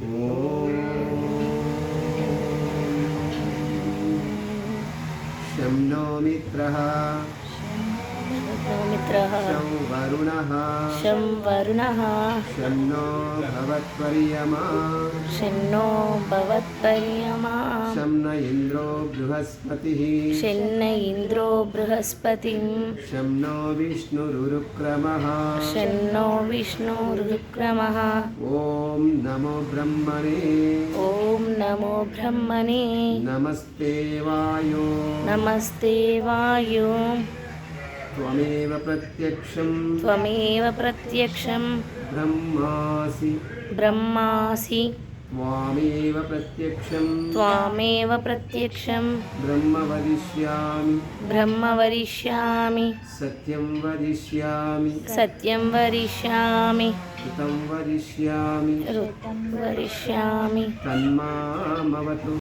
शं नो मित्रः मित्रः शं वरुणः शं वरुणः शं नो भवत्वर्यमा शन्नो भवत्पर्यमा। शं न इन्द्रो बृहस्पतिः। शन्न इन्द्रो बृहस्पतिं शं नो विष्णुरुरुक्रमः। शन्नो विष्णुरुक्रमः ॐ नमो ब्रह्मणे ॐ नमो ब्रह्मणे नमस्ते वायो नमस्ते वायु त्वमेव प्रत्यक्षं त्वमेव प्रत्यक्षं ब्रह्मासि ब्रह्मासि त्वामेव प्रत्यक्षं त्वामेव प्रत्यक्षं ब्रह्म वदिष्यामि ब्रह्म वरिष्यामि सत्यं वदिष्यामि सत्यं वरिष्यामि ऋतं वदिष्यामि ऋतं वरिष्यामि तन्मामवतु